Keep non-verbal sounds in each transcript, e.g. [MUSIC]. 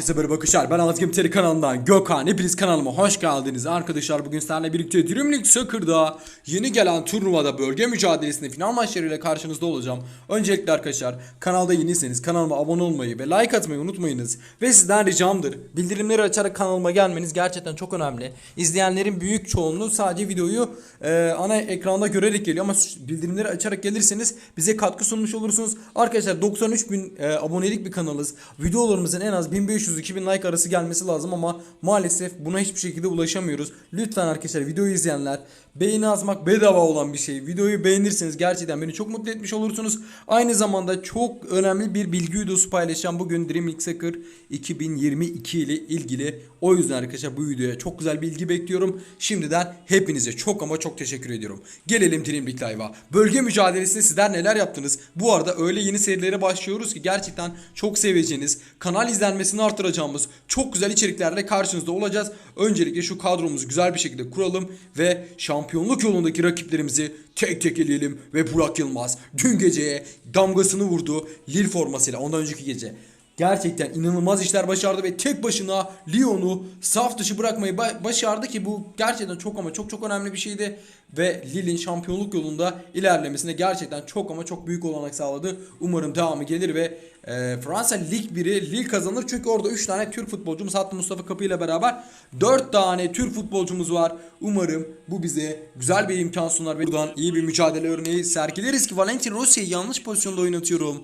Herkese merhaba arkadaşlar ben Azgım Teri kanalından Gökhan. Hepiniz kanalıma hoş geldiniz. Arkadaşlar Bugün sizlerle birlikte Dream League Soccer'da Yeni gelen turnuvada bölge mücadelesinde final maçlarıyla karşınızda olacağım. Öncelikle arkadaşlar kanalda yeniyseniz kanalıma abone olmayı ve like atmayı unutmayınız. Ve sizden ricamdır bildirimleri açarak kanalıma gelmeniz gerçekten çok önemli. İzleyenlerin büyük çoğunluğu sadece videoyu e, ana ekranda görerek geliyor Ama bildirimleri açarak gelirseniz bize katkı sunmuş olursunuz. Arkadaşlar 93 bin e, abonelik bir kanalız. Videolarımızın en az 1500-2000 like arası gelmesi lazım ama maalesef buna hiçbir şekilde ulaşamıyoruz. Lütfen arkadaşlar videoyu izleyenler beğeni yazmak bedava olan bir şey. Videoyu beğenirseniz gerçekten beni çok mutlu etmiş olursunuz. Aynı zamanda çok önemli bir bilgi videosu paylaşacağım. Bugün Dream Soccer 2022 ile ilgili. O yüzden arkadaşlar bu videoya çok güzel bilgi bekliyorum. Şimdiden hepinize çok ama çok teşekkür ediyorum. Gelelim Dream Live'a. Bölge mücadelesinde sizler neler yaptınız? Bu arada öyle yeni serilere başlıyoruz ki gerçekten çok seveceğiniz, kanal izlenmesini artıracağımız çok güzel içeriklerle karşınızda olacağız. Öncelikle şu kadromuzu güzel bir şekilde kuralım ve şampiyonluk yolundaki rakiplerimizi tek tek eleyelim. Ve Burak Yılmaz dün geceye damgasını vurdu. Lille formasıyla. Ondan önceki gece. Gerçekten inanılmaz işler başardı ve tek başına Lyon'u saf dışı bırakmayı ba- başardı ki bu gerçekten çok ama çok çok önemli bir şeydi. Ve Lille'in şampiyonluk yolunda ilerlemesine gerçekten çok ama çok büyük olanak sağladı. Umarım devamı gelir ve e, Fransa Lig 1'i Lille kazanır. Çünkü orada 3 tane Türk futbolcumuz hatta Mustafa Kapı ile beraber 4 tane Türk futbolcumuz var. Umarım bu bize güzel bir imkan sunar ve buradan iyi bir mücadele örneği sergileriz ki Valentin Rossi'yi yanlış pozisyonda oynatıyorum.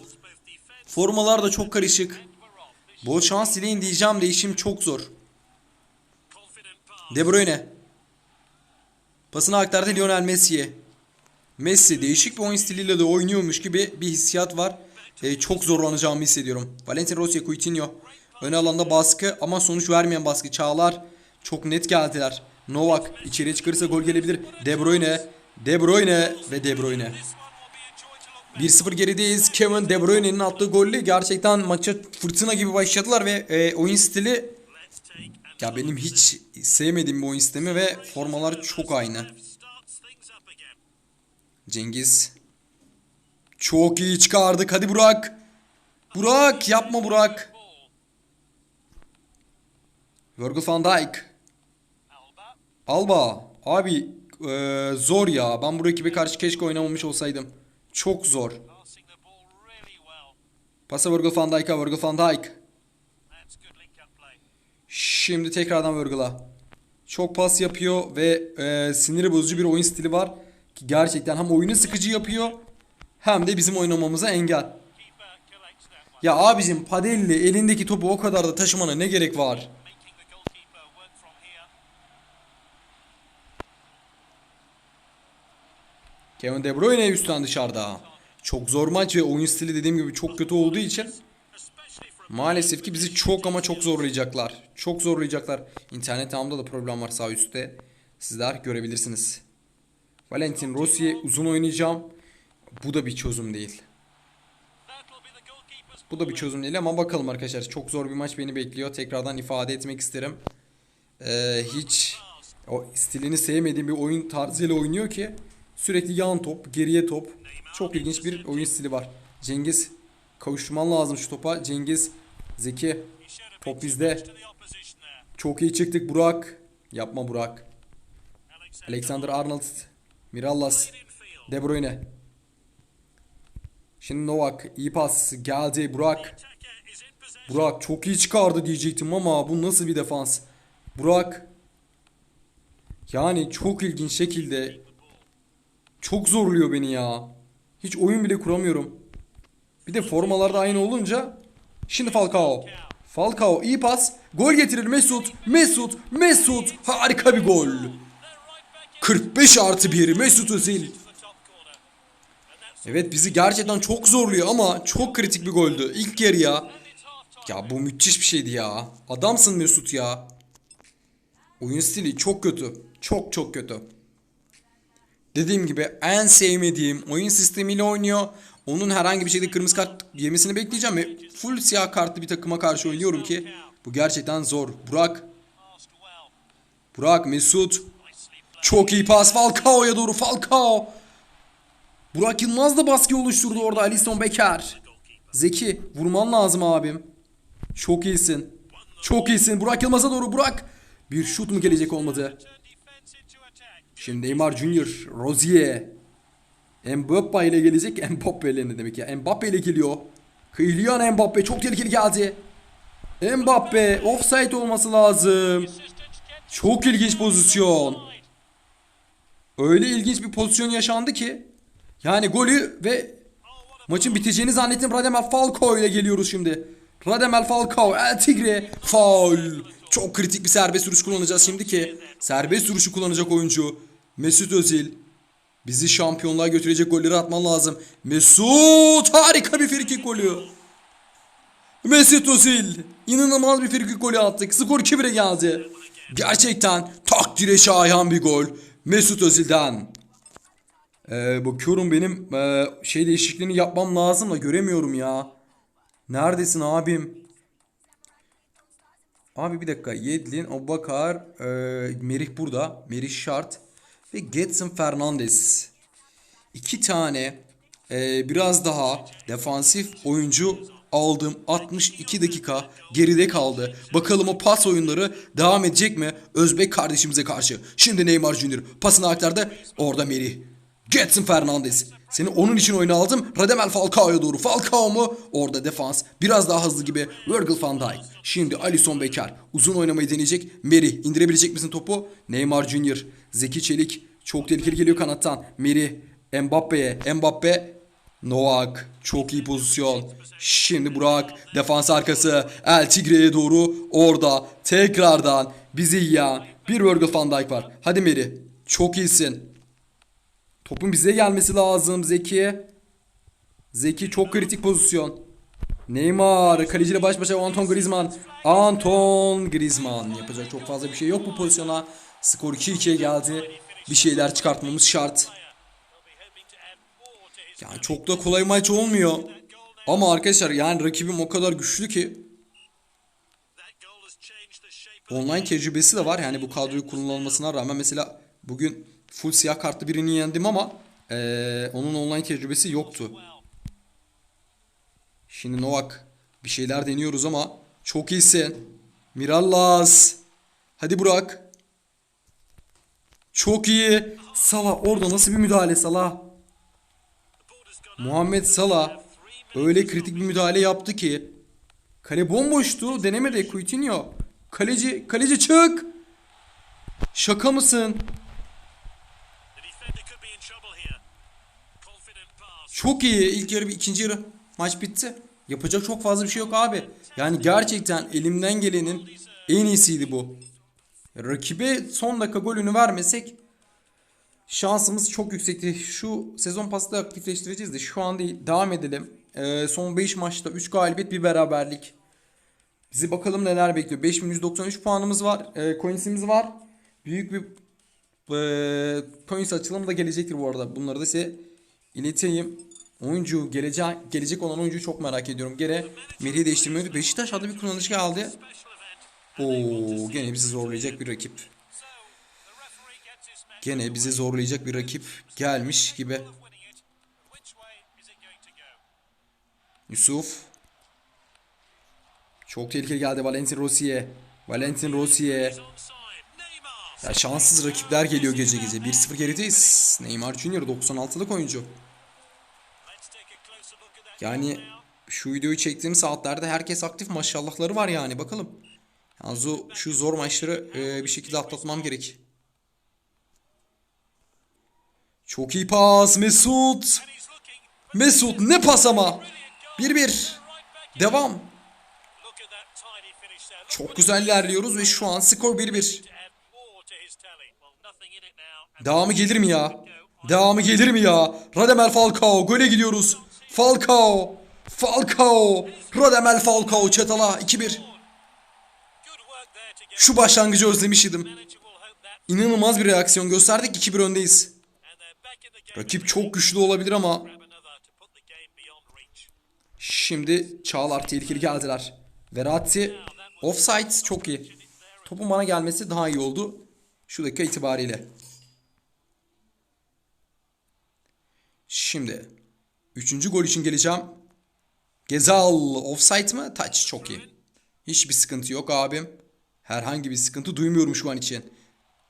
Formalar da çok karışık. Bol şans dileyin diyeceğim de işim çok zor. De Bruyne. Pasını aktardı Lionel Messi'ye. Messi değişik bir oyun stiliyle de oynuyormuş gibi bir hissiyat var. Ee, çok zorlanacağımı hissediyorum. Valentin Rossi, Coutinho. Ön alanda baskı ama sonuç vermeyen baskı. Çağlar çok net geldiler. Novak içeriye çıkarırsa gol gelebilir. De Bruyne, De Bruyne ve De Bruyne. 1-0 gerideyiz. Kevin De Bruyne'nin attığı golle gerçekten maça fırtına gibi başladılar ve e, oyun stili ya benim hiç sevmediğim bir oyun sistemi ve formalar çok aynı. Cengiz çok iyi çıkardık. Hadi Burak. Burak yapma Burak. Virgil van Dijk. Alba. Abi e, zor ya. Ben bu rakibe karşı keşke oynamamış olsaydım. Çok zor. Pasa Virgil van Dijk'a Virgil van Dijk. Şimdi tekrardan Virgil'a. Çok pas yapıyor ve e, siniri bozucu bir oyun stili var. Ki gerçekten hem oyunu sıkıcı yapıyor hem de bizim oynamamıza engel. Ya abicim Padelli elindeki topu o kadar da taşımana ne gerek var? Kevin De Bruyne üstten dışarıda. Çok zor maç ve oyun stili dediğim gibi çok kötü olduğu için maalesef ki bizi çok ama çok zorlayacaklar. Çok zorlayacaklar. İnternet ağımda da problem var sağ üstte. Sizler görebilirsiniz. Valentin Rossi'ye uzun oynayacağım. Bu da bir çözüm değil. Bu da bir çözüm değil ama bakalım arkadaşlar. Çok zor bir maç beni bekliyor. Tekrardan ifade etmek isterim. Ee, hiç o stilini sevmediğim bir oyun tarzıyla oynuyor ki sürekli yan top, geriye top. Çok ilginç bir oyun stili var. Cengiz kavuşturman lazım şu topa. Cengiz Zeki top bizde. Çok iyi çıktık Burak. Yapma Burak. Alexander Arnold, Mirallas. De Bruyne. Şimdi Novak iyi pas geldi Burak. Burak çok iyi çıkardı diyecektim ama bu nasıl bir defans? Burak yani çok ilginç şekilde çok zorluyor beni ya. Hiç oyun bile kuramıyorum. Bir de formalarda aynı olunca şimdi Falcao. Falcao iyi pas. Gol getirir Mesut. Mesut. Mesut. Harika bir gol. They're right back in 45 artı 1 Mesut Özil. Evet bizi gerçekten çok zorluyor ama çok kritik bir goldü. İlk yarı ya. Ya bu müthiş bir şeydi ya. Adamsın Mesut ya. Oyun stili çok kötü. Çok çok kötü. Dediğim gibi en sevmediğim oyun sistemiyle oynuyor. Onun herhangi bir şekilde kırmızı kart yemesini bekleyeceğim ve full siyah kartlı bir takıma karşı oynuyorum ki bu gerçekten zor. Burak. Burak, Mesut. Çok iyi pas Falcao'ya doğru Falcao. Burak Yılmaz da baskı oluşturdu orada Alisson Becker. Zeki vurman lazım abim. Çok iyisin. Çok iyisin. Burak Yılmaz'a doğru Burak. Bir şut mu gelecek olmadı. Şimdi Neymar Junior, Rozier. Mbappe ile gelecek. [LAUGHS] Mbappe ile ne demek ya? Mbappe ile geliyor. Kylian Mbappe çok tehlikeli geldi. Mbappe offside olması lazım. Çok ilginç pozisyon. Öyle ilginç bir pozisyon yaşandı ki. Yani golü ve maçın biteceğini zannettim. Radamel Falcao ile geliyoruz şimdi. Radamel Falcao, El Tigre, faul. Çok kritik bir serbest vuruş kullanacağız şimdi ki. Serbest vuruşu kullanacak oyuncu. Mesut Özil. Bizi şampiyonluğa götürecek golleri atman lazım. Mesut harika bir frikik golü. Mesut Özil inanılmaz bir frikik golü attık. Skor 2-1'e geldi. Gerçekten takdire şayan bir gol. Mesut Özil'den. Ee, bakıyorum benim e, şey değişikliğini yapmam lazım da göremiyorum ya. Neredesin abim? Abi bir dakika. Yedlin, Obakar, e, Merih burada. Merih şart. Ve Getson Fernandes. İki tane e, biraz daha defansif oyuncu aldım. 62 dakika geride kaldı. Bakalım o pas oyunları devam edecek mi? Özbek kardeşimize karşı. Şimdi Neymar Junior pasını aktardı. Orada Merih. Getson Fernandes. Seni onun için oyuna aldım. Radamel Falcao'ya doğru. Falcao mu? Orada defans. Biraz daha hızlı gibi. Virgil van Dijk. Şimdi Alisson Becker. Uzun oynamayı deneyecek. Merih. indirebilecek misin topu? Neymar Junior. Zeki Çelik. Çok tehlikeli geliyor kanattan. Merih. Mbappe'ye. Mbappe. Noak. Çok iyi pozisyon. Şimdi Burak. Defans arkası. El Tigre'ye doğru. Orada. Tekrardan. Bizi yiyen. Bir Virgil van Dijk var. Hadi Merih. Çok iyisin. Topun bize gelmesi lazım Zeki. Zeki çok kritik pozisyon. Neymar kaleciyle baş başa Anton Griezmann. Anton Griezmann yapacak çok fazla bir şey yok bu pozisyona. Skor 2-2'ye geldi. Bir şeyler çıkartmamız şart. Yani çok da kolay maç olmuyor. Ama arkadaşlar yani rakibim o kadar güçlü ki online tecrübesi de var. Yani bu kadroyu kullanılmasına rağmen mesela bugün full siyah kartlı birini yendim ama eee, onun online tecrübesi yoktu. Şimdi Novak bir şeyler deniyoruz ama çok iyisin. Mirallas. Hadi Burak. Çok iyi. Salah orada nasıl bir müdahale Salah? Muhammed Salah öyle kritik bir müdahale yaptı ki kale bomboştu. Denemedi Coutinho. Kaleci kaleci çık. Şaka mısın? Çok iyi. İlk yarı bir ikinci yarı maç bitti. Yapacak çok fazla bir şey yok abi. Yani gerçekten elimden gelenin en iyisiydi bu. Rakibe son dakika golünü vermesek şansımız çok yüksekti. Şu sezon pasta aktifleştireceğiz de şu an değil. Devam edelim. Ee, son 5 maçta 3 galibiyet bir beraberlik. Bizi bakalım neler bekliyor. 5193 puanımız var. E, coins'imiz var. Büyük bir e, coins açılımı da gelecektir bu arada. Bunları da size ileteyim. Oyuncu gelecek gelecek olan oyuncuyu çok merak ediyorum. Gene Melih'i değiştirmiyordu. Beşiktaş adlı bir kullanıcı geldi. Oo, gene bizi zorlayacak bir rakip. Gene bizi zorlayacak bir rakip gelmiş gibi. Yusuf. Çok tehlikeli geldi Valentin Rossier. Valentin. Neymar. Ya şanssız rakipler geliyor gece gece. 1-0 gerideyiz. Neymar Junior 96'lık oyuncu. Yani şu videoyu çektiğim saatlerde herkes aktif maşallahları var yani bakalım. Yani şu, zor maçları e, bir şekilde atlatmam gerek. Çok iyi pas Mesut. Mesut ne pas ama. Brilliant goal. 1-1. Right back in. Devam. Çok güzel ilerliyoruz ve şu an skor 1-1. to add more to his tally. Well, nothing in it now. And Devamı gelir mi ya? Devamı gelir mi ya? Radamel Falcao gole gidiyoruz. Falcao. Falcao. Radamel Falcao çatala 2-1. Şu başlangıcı that İnanılmaz bir reaksiyon gösterdik 2-1 öndeyiz. Rakip çok güçlü olabilir ama şimdi Çağlar tehlikeli geldiler. Verratti offside çok iyi. Topun bana gelmesi daha iyi oldu. Şu dakika itibariyle. Şimdi üçüncü gol için geleceğim. Gezal offside mı? Touch çok iyi. Hiçbir sıkıntı yok abim. Herhangi bir sıkıntı duymuyorum şu an için.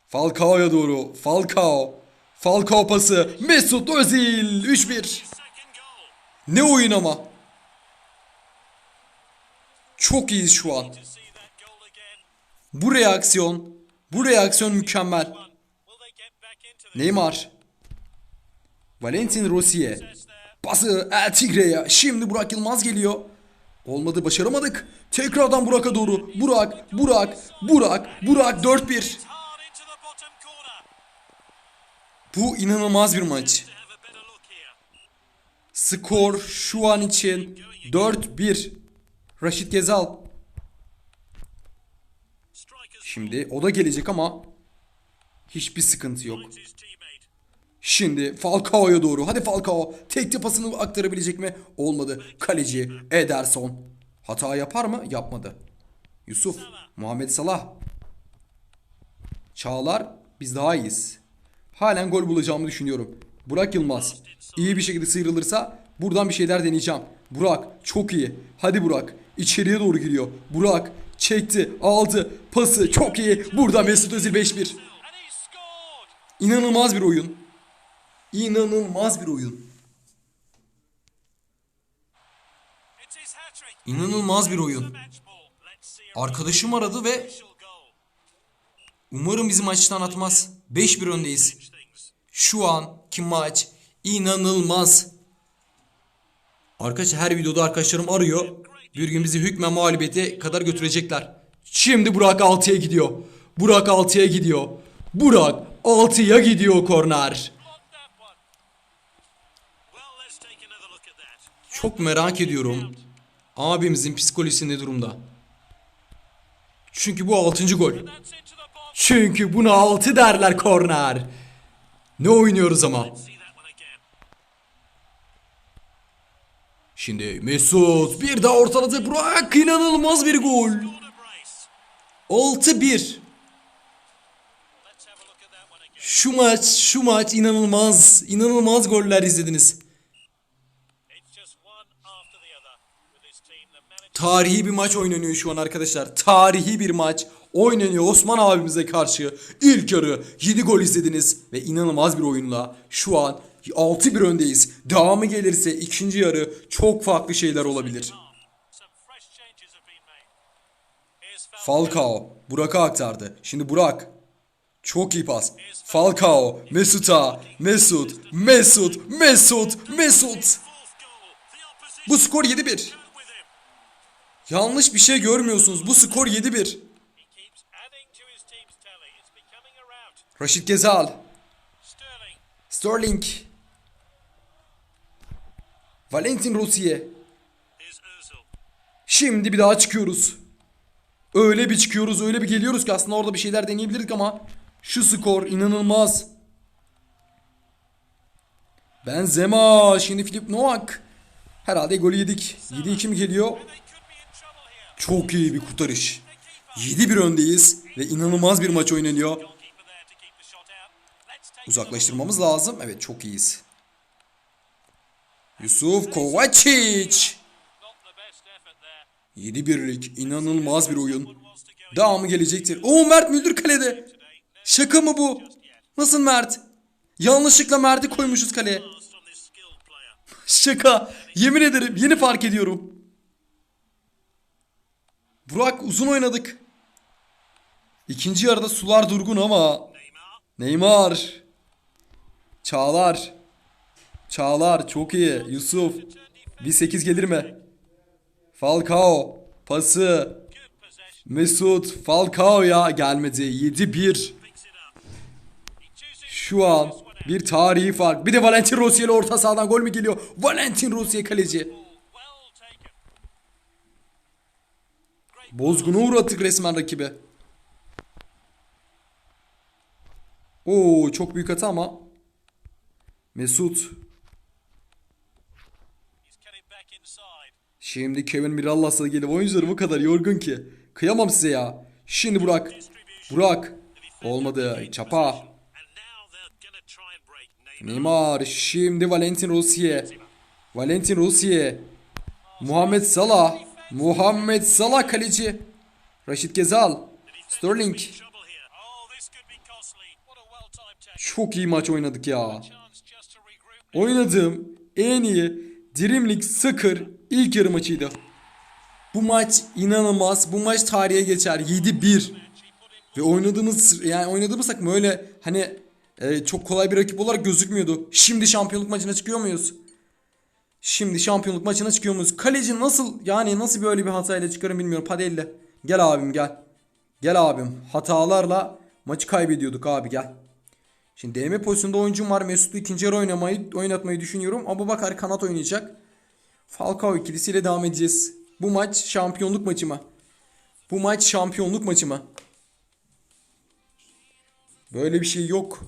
Falcao'ya doğru. Falcao. Falcao pası. Mesut Özil. 3-1. Second goal. Ne oyun ama. Çok iyiyiz şu an. Bu reaksiyon. Bu reaksiyon mükemmel. Neymar. Valentin Rossi'ye. Pası El Tigre'ye. Şimdi Burak Yılmaz geliyor. Olmadı başaramadık. Tekrardan Burak'a doğru. Burak, Burak, Burak, Burak 4-1. Hard into the bottom corner. Bu inanılmaz bir maç. Skor şu an için 4-1. Raşit Gezal. Şimdi o da gelecek ama hiçbir sıkıntı yok. Şimdi Falcao'ya doğru. Hadi Falcao. Tek pasını aktarabilecek mi? Olmadı. Kaleci Ederson. Hata yapar mı? Yapmadı. Yusuf. Muhammed Salah. Çağlar. Biz daha iyiyiz. Halen gol bulacağımı düşünüyorum. Burak Yılmaz. iyi bir şekilde sıyrılırsa buradan bir şeyler deneyeceğim. Burak çok iyi. Hadi Burak. İçeriye doğru giriyor. Burak çekti, aldı, pası çok iyi. Burada Mesut Özil 5-1. And he scored. İnanılmaz bir oyun. İnanılmaz bir oyun. İnanılmaz bir oyun. Arkadaşım aradı ve umarım bizi maçtan atmaz. 5-1 öndeyiz. Şu anki maç inanılmaz. Arkadaşlar her videoda arkadaşlarım arıyor. Bir gün bizi hükmen mağlubiyete kadar götürecekler. Şimdi Burak 6'ya gidiyor. Burak 6'ya gidiyor. Burak 6'ya gidiyor korner. Çok merak ediyorum. Abimizin psikolojisi ne durumda? Çünkü bu 6. gol. Çünkü buna 6 derler korner. Ne oynuyoruz ama? Şimdi Mesut bir daha ortaladı. Burak inanılmaz bir gol. Corner brace. 6-1. Let's have a look at that one again. Şu maç, şu maç inanılmaz. inanılmaz goller izlediniz. Tarihi bir maç oynanıyor şu an arkadaşlar. Tarihi bir maç oynanıyor Osman abimize karşı. İlk yarı 7 gol izlediniz ve inanılmaz bir oyunla şu an 6-1 öndeyiz. Devamı gelirse ikinci yarı çok farklı şeyler olabilir. Falcao Burak'a aktardı. Şimdi Burak. Çok iyi pas. Falcao, Mesut'a, Mesut, Mesut, Mesut, Mesut. Bu skor 7-1. Yanlış bir şey görmüyorsunuz. Bu skor 7-1. He keeps adding to his team's tally. It's becoming a rout. Raşit Gezal, Sterling. Valentin Rossi'ye. Şimdi bir daha çıkıyoruz. Öyle bir çıkıyoruz, öyle bir geliyoruz ki aslında orada bir şeyler deneyebilirdik ama şu skor inanılmaz. Benzema, şimdi Filip Novak. Herhalde golü yedik. 7-2 mi geliyor? Çok iyi bir kurtarış. 7-1 öndeyiz ve inanılmaz bir maç oynanıyor. Uzaklaştırmamız lazım. Evet çok iyiyiz. Yusuf Kovacic. Not the best effort there. 7-1'lik inanılmaz bir oyun. Devamı gelecektir. Oo Mert Müldür kalede. Şaka mı bu? Nasıl Mert? Yanlışlıkla Mert'i koymuşuz kaleye. Şaka. Yemin ederim yeni fark ediyorum. Burak uzun oynadık. İkinci yarıda sular durgun ama Neymar. Çağlar. Çağlar çok iyi. Yusuf. Bir 8 gelir mi? Falcao. Pası. Mesut. Falcao ya gelmedi. 7-1. Picks it up. He chooses Şu an bir tarihi fark. Bir de Valentin Rossi ile orta sahadan gol mü geliyor? Valentin Rossi kaleci. Bozguna uğrattık resmen rakibi. Oo çok büyük hata ama. Mesut. Şimdi Kevin Mirallas'a gelip oyuncuları bu kadar yorgun ki. Kıyamam size ya. Şimdi Burak. Burak. Olmadı. Çapa. Neymar. Şimdi Valentin Rossi'ye. Valentin Rossi'ye. Muhammed Salah. Muhammed Salah kaleci. Raşit Gezal. Sterling. Çok iyi maç oynadık ya. Oynadığım en iyi Dream League Soccer ilk yarı maçıydı. Bu maç inanılmaz. Bu maç tarihe geçer. 7-1. Ve oynadığımız yani oynadığımız takım öyle hani e, çok kolay bir rakip olarak gözükmüyordu. Şimdi şampiyonluk maçına çıkıyor muyuz? Şimdi şampiyonluk maçına çıkıyor muyuz? Kaleci nasıl yani nasıl böyle bir hatayla çıkarım bilmiyorum. Hadi elle. Gel abim gel. Gel abim. Hatalarla maçı kaybediyorduk abi gel. Şimdi DM pozisyonda oyuncum var. Mesut'u ikinci yarı oynamayı, oynatmayı düşünüyorum. Abu Bakar kanat oynayacak. Falcao ikilisiyle devam edeceğiz. Bu maç şampiyonluk maçı mı? Bu maç şampiyonluk maçı mı? Böyle bir şey yok.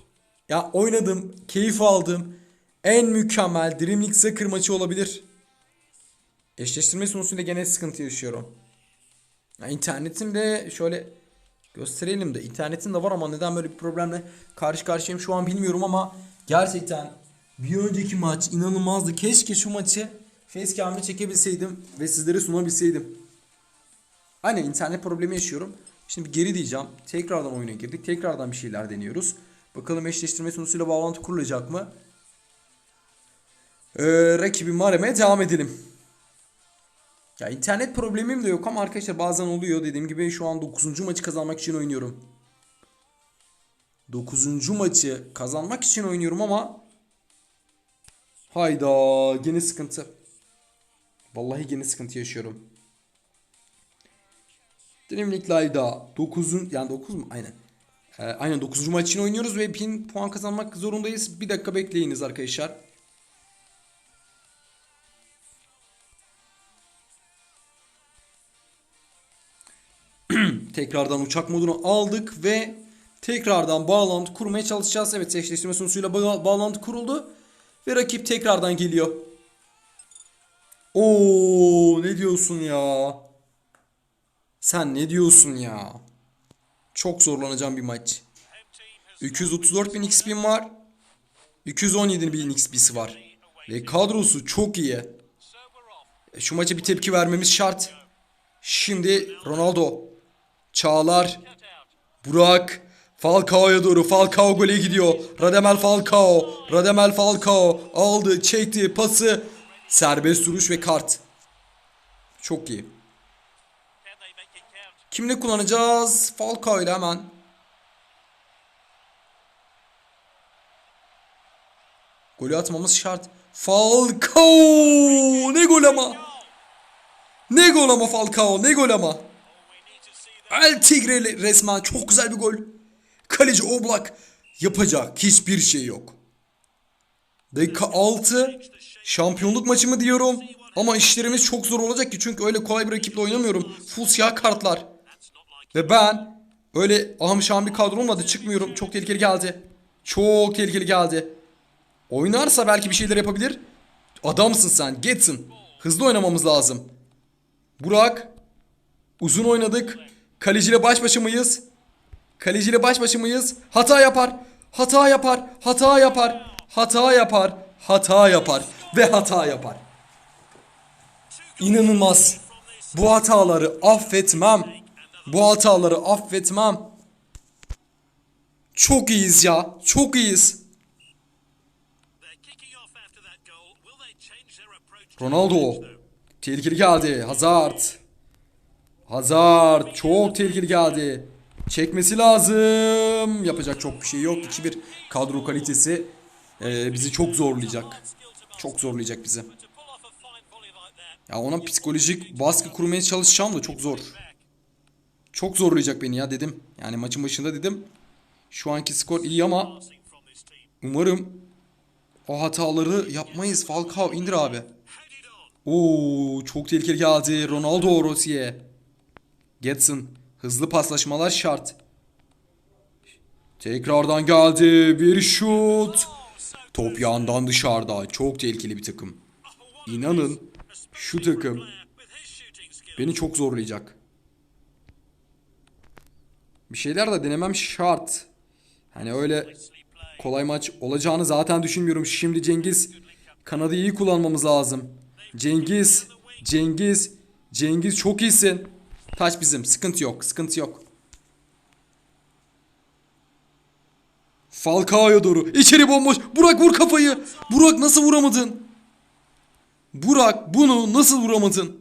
Ya oynadım, keyif aldım. En mükemmel Dream League Soccer maçı olabilir. Eşleştirme konusunda gene sıkıntı yaşıyorum. Ya internetim de şöyle gösterelim de internetim de var ama neden böyle bir problemle karşı karşıyayım şu an bilmiyorum ama gerçekten bir önceki maç inanılmazdı. Keşke şu maçı facecam'le çekebilseydim ve sizlere sunabilseydim. Aynen internet problemi yaşıyorum. Şimdi geri diyeceğim. Tekrardan oyuna girdik. Tekrardan bir şeyler deniyoruz. Bakalım eşleştirme sunusuyla bağlantı kurulacak mı? Ee, rakibimi aramaya devam edelim. Ya internet problemim de yok ama arkadaşlar bazen oluyor. Dediğim gibi şu an 9. maçı kazanmak için oynuyorum. 9. maçı kazanmak için oynuyorum ama hayda gene sıkıntı. Vallahi gene sıkıntı yaşıyorum. Dream League Live'da 9'un yani 9 mu? Aynen. Ee, aynen 9. maç için oynuyoruz ve 1000 puan kazanmak zorundayız. Bir dakika bekleyiniz arkadaşlar. Tekrardan uçak modunu aldık ve tekrardan bağlantı kurmaya çalışacağız. Evet eşleştirme sunusuyla ba- bağlantı kuruldu. Ve rakip tekrardan geliyor. Oo ne diyorsun ya? Sen ne diyorsun ya? Çok zorlanacağım bir maç. 234 bin XP'm var. 217 bin XP'si var. Ve kadrosu çok iyi. E, Şu maça bir tepki vermemiz şart. Şimdi Ronaldo. Çağlar. Burak. Falcao'ya doğru. Falcao gole gidiyor. Radamel Falcao. Radamel Falcao aldı, çekti, pası. Serbest duruş ve kart. Çok iyi. Kimle kullanacağız? Falcao ile hemen. Golü atmamız şart. Falcao! Ne gol ama? Ne gol ama Falcao? Ne gol ama? El Tigre resmen çok güzel bir gol. Kaleci Oblak yapacak hiçbir şey yok. Dakika 6 şampiyonluk maçı mı diyorum ama işlerimiz çok zor olacak ki çünkü öyle kolay bir rakiple oynamıyorum. Full siyah kartlar. Ve ben öyle ahım bir kadro olmadı çıkmıyorum. Çok tehlikeli geldi. Çok tehlikeli geldi. Oynarsa belki bir şeyler yapabilir. Adamsın sen. Getsin. Hızlı oynamamız lazım. Burak. Uzun oynadık. Kaleciyle baş başa mıyız? Kaleciyle baş başa mıyız? Hata yapar. Hata yapar. Hata yapar. Hata yapar. Hata yapar. Ve hata yapar. İnanılmaz. Bu hataları affetmem. Bu hataları affetmem. Çok iyiyiz ya. Çok iyiyiz. Ronaldo. Tehlikeli geldi. Hazard. Hazard. Çok tehlikeli geldi. Çekmesi lazım. Yapacak çok bir şey yok. 2-1 kadro kalitesi e, bizi çok zorlayacak. Çok zorlayacak bizi. Ya ona psikolojik baskı kurmaya çalışacağım da çok zor. Çok zorlayacak beni ya dedim. Yani maçın başında dedim. Şu anki skor iyi ama umarım o hataları yapmayız. Falcao indir abi. Oo çok tehlikeli geldi. Ronaldo Rossi'ye. Getson. Hızlı paslaşmalar şart. Tekrardan geldi. Bir şut. Top yandan dışarıda. Çok tehlikeli bir takım. İnanın şu takım beni çok zorlayacak. Bir şeyler de denemem şart. Hani öyle kolay maç olacağını zaten düşünmüyorum. Şimdi Cengiz kanadı iyi kullanmamız lazım. Cengiz, Cengiz Cengiz çok iyisin. Taç bizim. Sıkıntı yok. Sıkıntı yok. Falcao'ya doğru. İçeri bomboş. Burak vur kafayı. Burak nasıl vuramadın? Burak bunu nasıl vuramadın?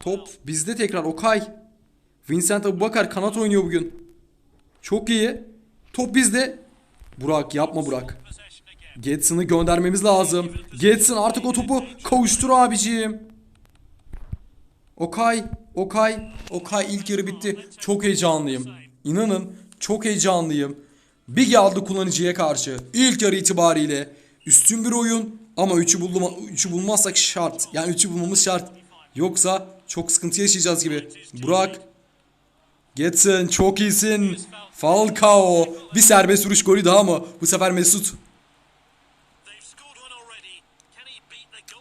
Top bizde tekrar Okay. Vincent Abubakar kanat oynuyor bugün. Çok iyi. Top bizde. Burak yapma Burak. Getson'ı göndermemiz lazım. Getson artık o topu kavuştur abiciğim. Okay, Okay, Okay ilk yarı bitti. Çok heyecanlıyım. İnanın çok heyecanlıyım. Bir geldi kullanıcıya karşı. İlk yarı itibariyle üstün bir oyun ama 3'ü bulma, üçü bulmazsak şart. Yani 3'ü bulmamız şart. Yoksa çok sıkıntı yaşayacağız gibi. Burak Getson çok iyisin. Falcao bir serbest vuruş golü daha mı? Bu sefer Mesut.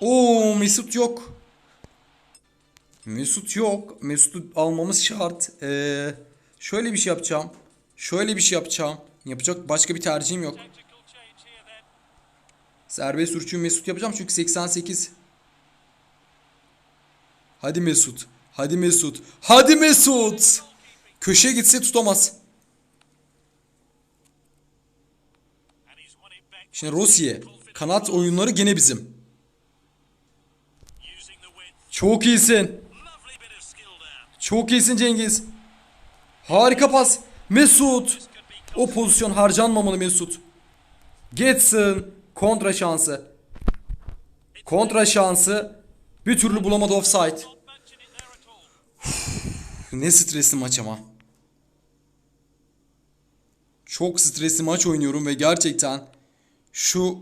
Oo Mesut yok. Mesut yok. Mesut'u almamız şart. Ee, şöyle bir şey yapacağım. Şöyle bir şey yapacağım. Yapacak başka bir tercihim yok. Serbest vuruşuyu Mesut yapacağım çünkü 88. Hadi Mesut. Hadi Mesut. Hadi Mesut. Köşeye gitse tutamaz. Şimdi Rossi'ye. Kanat oyunları gene bizim. Çok iyisin. Çok iyisin Cengiz. Harika pas. Mesut. O pozisyon harcanmamalı Mesut. Getson. Kontra şansı. Kontra şansı. Bir türlü bulamadı offside. Ne stresli maç ama. Çok stresli maç oynuyorum ve gerçekten şu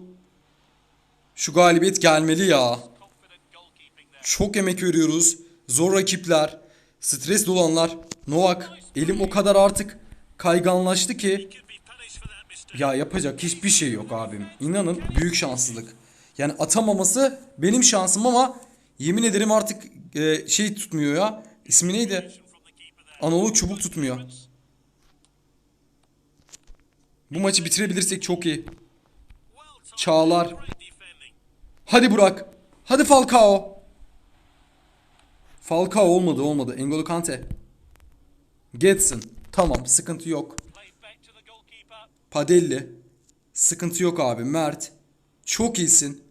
şu galibiyet gelmeli ya. Çok emek veriyoruz. Zor rakipler, stres dolanlar. Novak elim o kadar artık kayganlaştı ki ya yapacak hiçbir şey yok abim. İnanın büyük şanssızlık. Yani atamaması benim şansım ama yemin ederim artık e, şey tutmuyor ya. İsmi neydi? Anadolu çubuk tutmuyor. Bu maçı bitirebilirsek çok iyi. Çağlar. Hadi Burak. Hadi Falcao. Falcao olmadı olmadı. Engolo Kante. Getson. Tamam sıkıntı yok. Padelli. Sıkıntı yok abi. Mert. Çok iyisin.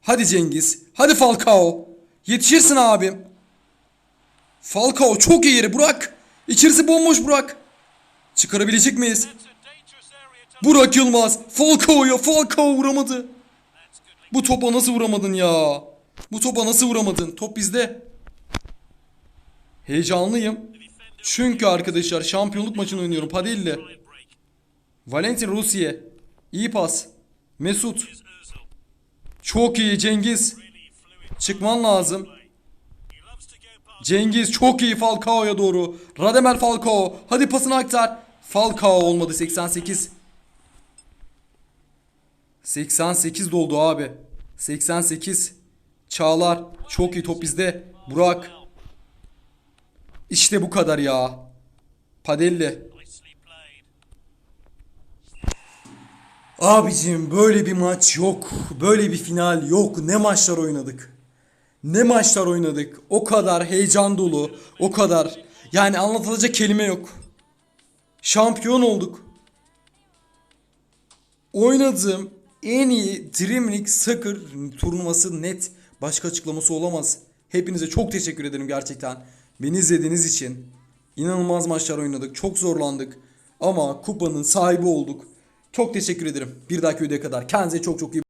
Hadi Cengiz. Hadi Falcao. Yetişirsin abim. Falcao çok iyi yeri. Burak. İçerisi bomboş Burak. Çıkarabilecek miyiz? Burak Yılmaz. Falcao'ya. Falcao vuramadı. Bu topa nasıl vuramadın ya? Bu topa nasıl vuramadın? Top bizde. Heyecanlıyım. Çünkü arkadaşlar şampiyonluk maçını oynuyorum. Padelli. Valentin Rusiye. İyi pas. Mesut. Çok iyi Cengiz. Çıkman lazım. Cengiz çok iyi Falcao'ya doğru. Radamel Falcao. Hadi pasını aktar. Falcao olmadı 88. 88 doldu abi. 88. Çağlar. Çok iyi top bizde. Burak. İşte bu kadar ya. Padelli. Abicim böyle bir maç yok. Böyle bir final yok. Ne maçlar oynadık. Ne maçlar oynadık. O kadar heyecan dolu. O kadar. Yani anlatılacak kelime yok. Şampiyon olduk. Oynadığım en iyi Dream League Soccer turnuvası net. Başka açıklaması olamaz. Hepinize çok teşekkür ederim gerçekten. Beni izlediğiniz için. İnanılmaz maçlar oynadık. Çok zorlandık. Ama kupanın sahibi olduk. Çok teşekkür ederim. Bir dahaki videoya kadar. Kendinize çok çok iyi